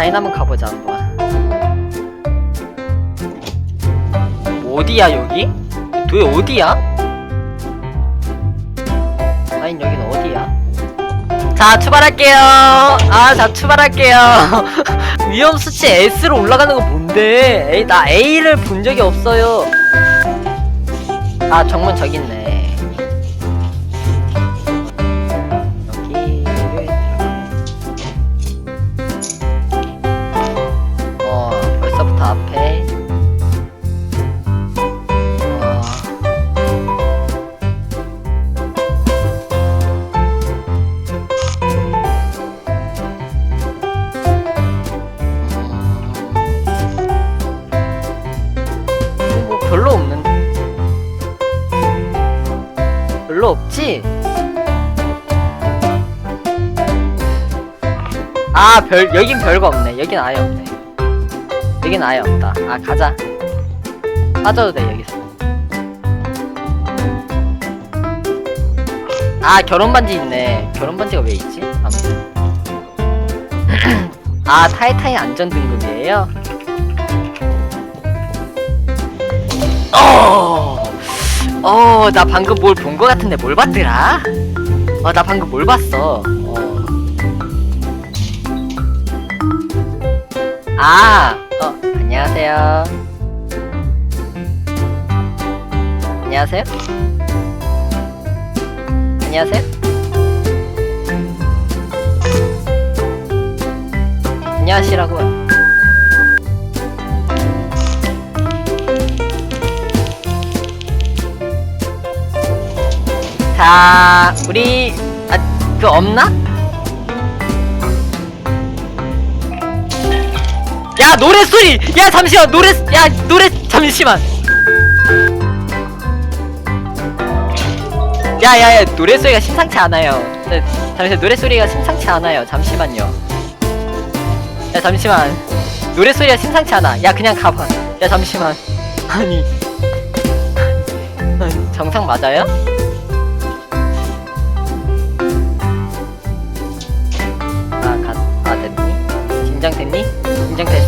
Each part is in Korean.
다인 한번 가보자 한번 어디야 여기? 도대 어디야? 아니 여긴 어디야? 자 출발할게요 아자 출발할게요 위험 수치 S로 올라가는 거 뭔데 에이, 나 A를 본 적이 없어요 아 정문 저기 있네 별로 없지? 아, 별, 여긴 별거 없네. 여긴 아예 없네. 여긴 아예 없다. 아, 가자. 빠져도 돼, 여기서. 아, 결혼 반지 있네. 결혼 반지가 왜 있지? 아무튼. 아, 타이타이 안전 등급이에요? 어, 어, 나 방금 뭘 본 거 같은데 뭘 봤더라? 어, 나 방금 뭘 봤어? 어. 아, 어, 안녕하세요. 안녕하세요. 안녕하세요. 안녕하시라고요. 자, 우리 아, 그 없나? 야 노래 소리! 야 잠시만 노래 야 노래 잠시만. 야 야 야 노래 소리가 심상치 않아요. 네, 잠시만 노래 소리가 심상치 않아요. 잠시만요. 야 잠시만 노래 소리가 심상치 않아. 야 그냥 가봐. 야 잠시만. 아니 아니, 정상 맞아요?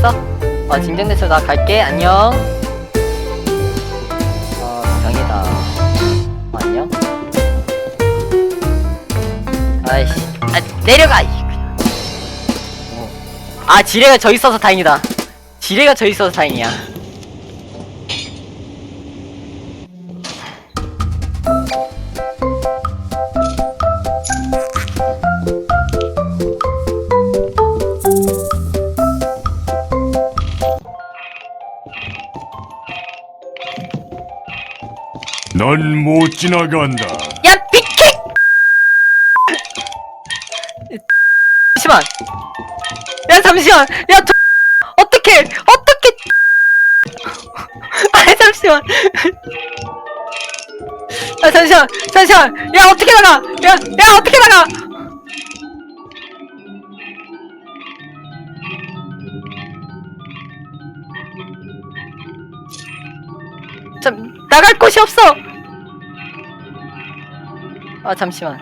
진정됐어? 어, 진정됐어. 나 갈게. 안녕. 어, 병이다. 어, 안녕. 아이씨. 아, 내려가! 이 그냥. 어. 아, 지뢰가 저 있어서 다행이다. 지뢰가 저 있어서 다행이야. 넌 못 지나간다. 야, 비키! 잠시만. 야, 잠시만. 야, 저... 어떻게, 어떻게. 아, 잠시만. 아, 잠시만, 잠시만. 야, 어떻게 나가? 야, 야, 어떻게 나가? 참, 나갈 곳이 없어! 아, 잠시만.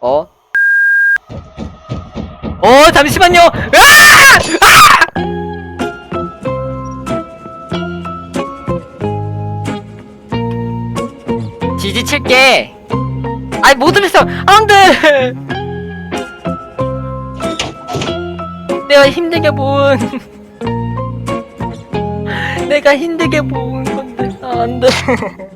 어? 어, 잠시만요! 으아! 아! 지지 칠게. 아이, 못 들었어! 안 돼! 내가 힘들게 모은. 내가 힘들게 모은 건데, 아, 안 돼.